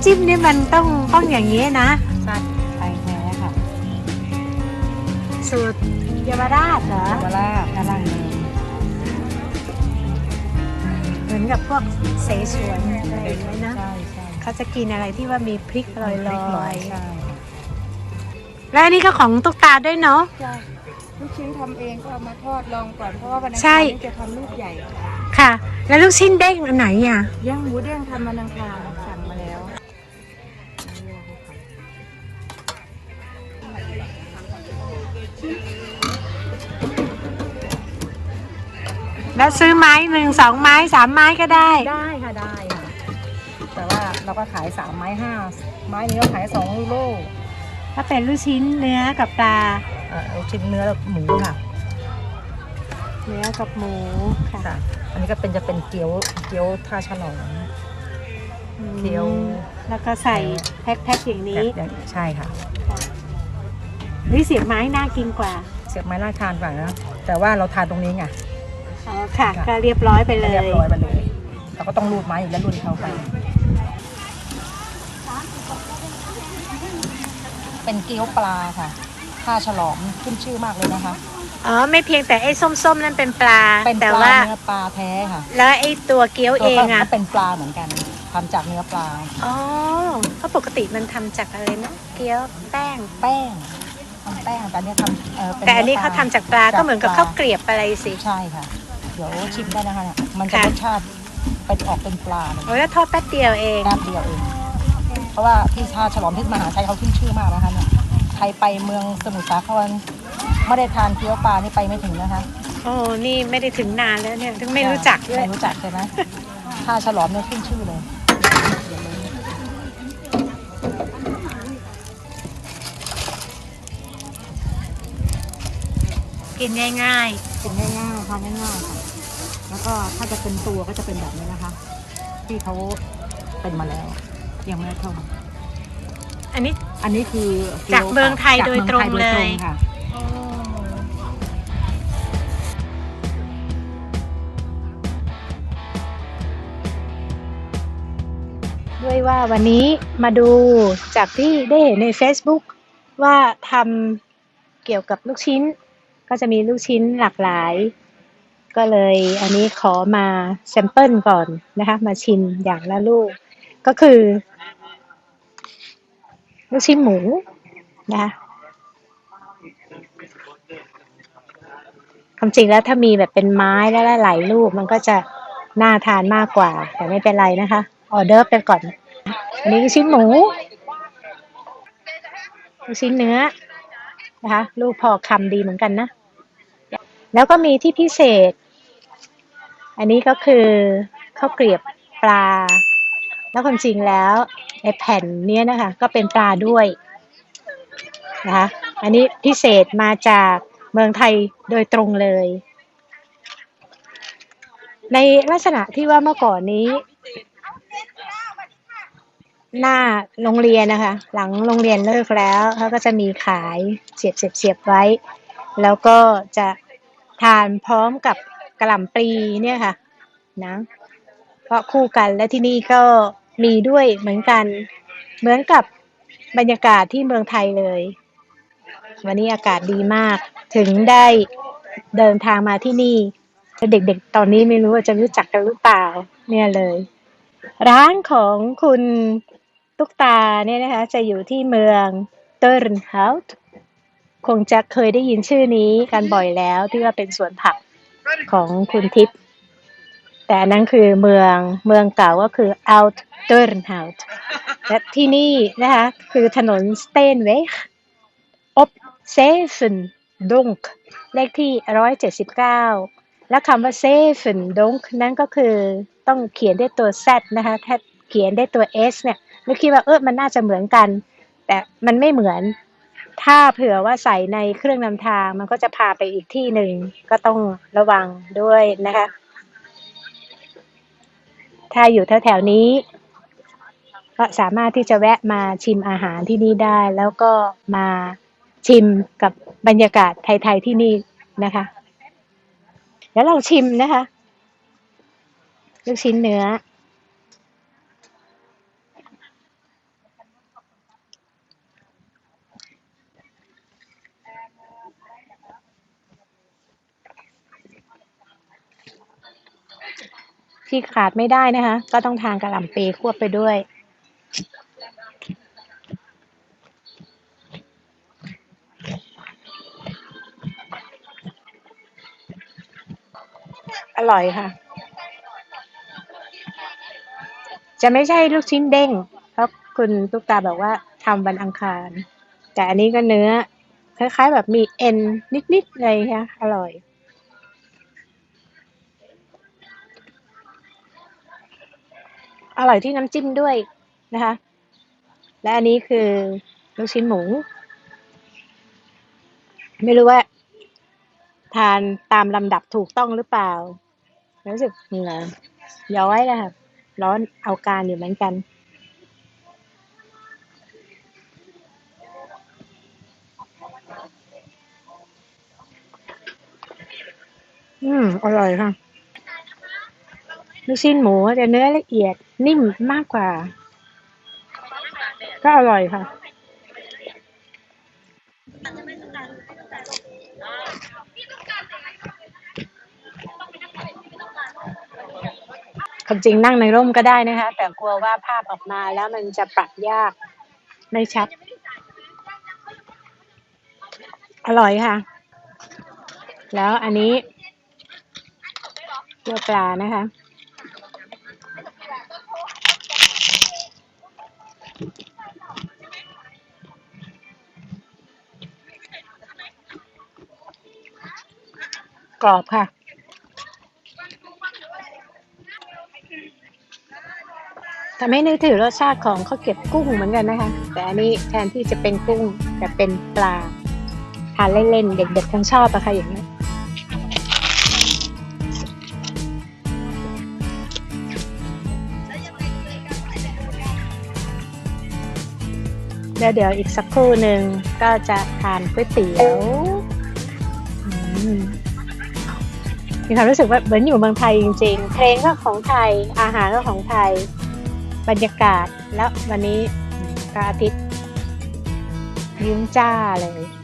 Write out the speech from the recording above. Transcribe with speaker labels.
Speaker 1: ำจิ้มนี่มันต้องต้องอย่างนี้นะ
Speaker 2: ใช่ไทยแท้ค่ะ
Speaker 1: สูตรเยาวราชเหรอ
Speaker 2: เวลาด้านล่างเลย
Speaker 1: เหมือนกับพวกเสฉวนอะไรอย่างเงี้ยนะ
Speaker 2: ใช่ใช่
Speaker 1: เขาจะกินอะไรที่ว่ามีพริกลอย
Speaker 2: พริก
Speaker 1: ๆ
Speaker 2: ลอยใช่ค่ะ
Speaker 1: และอันนี้ก็ของตุ๊กตาด้วยเนาะ
Speaker 3: จ้ะลูกชิ้นทำเองก็เอามาทอดลองก่อนเพราะว่าวันอัง
Speaker 1: ใช่
Speaker 3: คารนี้จะทำลูกใหญ่
Speaker 1: ค่ะ แล้วลูกชิ้นเด้งอันไหนอะ
Speaker 3: ย่างหมูเด้งทำมันอังคาร แล้ว
Speaker 1: ซื้อไม้หนึ่งสองไม้สามไม้ก็ได้
Speaker 2: ได้ค่ะได้ค่ะ แต่ว่าเราก็ขายสามไม้ห้าไม้นี้เราขายสองโล
Speaker 1: ถ้าเป็นลูกชิ้นเนื้อกับปลา
Speaker 2: เอ่อเอาชิ้นเนื้อหมูค่ะ
Speaker 1: เนื้อกับหมูค่ะ
Speaker 2: ค่ะ อันนี้ก็เป็นจะเป็นเกี๊ยวเกี๊ยวท่าฉลอง
Speaker 1: อืม
Speaker 2: เกี๊ยว
Speaker 1: แล้วก็ใส่แพ็คๆอย่างนี้
Speaker 2: แบบใช่ค่ะ
Speaker 1: นี่เสียบไม้น่ากินกว่า
Speaker 2: เสียบไม้น่าทานกว่านะแต่ว่าเราทานตรงนี้ไง
Speaker 1: อ๋อค่ะ
Speaker 2: ค่ะ
Speaker 1: ก็เรียบร้อยไปเลย
Speaker 2: เรียบร้อยไปเลยเราก็ต้องรูดไม้อีกแล้วรูดเขาไป เป็นเกี๊ยวปลาค่ะท่าฉลองขึ้นชื่อมากเลยนะคะ
Speaker 1: อ๋อไม่เพียงแต่ไอ้ส้มๆนั่นเป็นปลา
Speaker 2: เป็นป
Speaker 1: แต่
Speaker 2: ลา
Speaker 1: ว่า
Speaker 2: เนื้อปลาแท้ค่ะ
Speaker 1: แล้วไอ้ตัวเกี๊ยวเองอะ
Speaker 2: ก็เป็นปลาเหมือนกันทำจากเนื้อปลา
Speaker 1: อ๋อเพราะปกติมันทำจากอะไรนะเกี๊ยวแป้ง
Speaker 2: แป้ง ทำแป้งแต่อันนี้ทำเออเป็น
Speaker 1: แต่อันนี้
Speaker 2: ปล
Speaker 1: เขาทำจากปลาก็เหมือนกับข้าวเกรียบอะไรสิ
Speaker 2: ใช่ค่ะ เดี๋ยวชิมได้นะคะเนี่ยมันจะ
Speaker 1: ค่ะ
Speaker 2: รสชาติเป็นออกเป็นปลาเลย
Speaker 1: โอ้ยแล้วทอดแป๊บเดียวเอง
Speaker 2: แป๊บเดียวเอง เพราะว่าที่ท่าฉลองที่มหาชัยเขาขึ้นชื่อมากนะคะเนี่ยใครไปเมืองสมุทรสาครไม่ได้ทานเกี๊ยวปลานี่ไปไม่ถึงนะคะ
Speaker 1: โอ้นี่ไม่ได้ถึงนานแล้วเนี่ยถึงไม่รู้จักด้วย
Speaker 2: ไม่รู้จักใช่ไหมท่าฉลอมเนี่ยขึ้นชื่อเลย
Speaker 1: กินง่าย
Speaker 2: กินง่ายๆทานง่ายๆค่ะแล้วก็ถ้าจะเป็นตัวก็จะเป็นแบบนี้นะคะ ที่เขาเป็นมาแล้ว ยังไม่ได้ทำ
Speaker 1: ๆอันนี้
Speaker 2: อันนี้คือ
Speaker 1: จากเมืองไทยโดยตรงเลย
Speaker 2: จากมืองไทโดค่ะ
Speaker 1: ด้วยว่าวันนี้มาดูจากที่ได้เห็นใน Facebook ว่าทำเกี่ยวกับลูกชิ้น ก็จะมีลูกชิ้นหลากหลาย ก็เลยอันนี้ขอมาแซมเปิลก่อนนะคะ มาชิมอย่างละลูก ก็คือ ลูกชิ้นหมูนะคะความจริงแล้วถ้ามีแบบเป็นไม้และหลายลูกมันก็จะน่าทานมากกว่า แต่ไม่เป็นไรนะคะออเดอร์ไปก่อน อันนี้คือชิ้นหมูลูกชิ้นเนื้อนะคะ ลูกพอคำดีเหมือนกันนะ แล้วก็มีที่พิเศษ อันนี้ก็คือข้าวเกรียบปลา แล้วความจริงแล้วในแผ่นเนี้ยนะคะ ก็เป็นปลาด้วยนะคะอันนี้พิเศษมาจากเมืองไทยโดยตรงเลย ในลักษณะที่ว่าเมื่อก่อนนี้ หน้าโรงเรียนนะคะ หลังโรงเรียนเลิกแล้วเขาก็จะมีขายเสียบเสียบเสียบไว้ แล้วก็จะ ทานพร้อมกับกระหล่ำปลีเนี่ยค่ะนะก็คู่กันและที่นี่ก็มีด้วยเหมือนกัน เหมือนกับบรรยากาศที่เมืองไทยเลย วันนี้อากาศดีมาก ถึงได้เดินทางมาที่นี่แต่เด็กๆ ตอนนี้ไม่รู้ว่าจะรู้จักกันหรือเปล่า เนี่ยเลย ร้านของคุณตุ๊กตาเนี่ยนะคะ จะอยู่ที่เมืองเตอร์นเฮาส์ คงจะเคยได้ยินชื่อนี้กันบ่อยแล้วที่ว่าเป็นสวนผักของคุณทิพย์แต่อันนั้นคือเมืองเมืองเก่าก็คือ Out t u r n h o u s และที่นี่นะคะคือถนน Steenweg op 7 Donk เลขที่179และคำว่า Seven Donk นั่นก็คือต้องเขียนด้วยตัว Z นะคะถ้าเขียนด้วยตัว S เนี่ยนึกคิดว่าเออมันน่าจะเหมือนกัน แต่มันไม่เหมือน ถ้าเผื่อว่าใส่ในเครื่องนำทางมันก็จะพาไปอีกที่หนึ่งก็ต้องระวังด้วยนะคะ ถ้าอยู่แถวๆนี้ ก็สามารถที่จะแวะมาชิมอาหารที่นี่ได้ แล้วก็มาชิมกับบรรยากาศไทยๆที่นี่นะคะแล้วลองชิมนะคะ ลูกชิ้นเนื้อ ที่ขาดไม่ได้นะคะ ก็ต้องทานกระหล่ำปีควบไปด้วย อร่อยค่ะ จะไม่ใช่ลูกชิ้นเด้ง เพราะคุณตุ๊กตาบอกว่าทำวันอังคาร แต่อันนี้ก็เนื้อ คล้ายๆแบบมีเอ็นนิดๆอะไรค่ะอร่อย อร่อยที่น้ำจิ้มด้วยนะคะ และอันนี้คือลูกชิ้นหมู ไม่รู้ว่า ทานตามลำดับถูกต้องหรือเปล่า รู้สึกเหงื่อย้อยเลยค่ะร้อนเอาการอยู่เหมือนกันอืม อร่อยค่ะ ลูกชิ้นหมูจะเนื้อละเอียดนิ่มมากกว่า ก็อร่อยค่ะ ความจริงนั่งในร่มก็ได้นะคะ แต่กลัวว่าภาพออกมาแล้วมันจะปรับยากไม่ชัด อร่อยค่ะ แล้วอันนี้เกลือปลานะคะ กรอบค่ะ ทำให้นึกถึงรสชาติของข้าวเกรี๊ยวกุ้งเหมือนกันนะคะ แต่อันนี้แทนที่จะเป็นกุ้งจะเป็นปลาทานเล่นๆ เด็กๆทั้งชอบอะค่ะอย่างนี้นเดี๋ยวเดี๋ยวอีกสักครู่หนึ่งก็จะทานก๋วยเตี๋ยว อืม มีความรู้สึกว่าเหมือนอยู่เมืองไทยจริงๆเพลงก็ของไทย อาหารก็ของไทย บรรยากาศแล้ววันนี้พระอาทิตย์ยิ้มจ้าเลย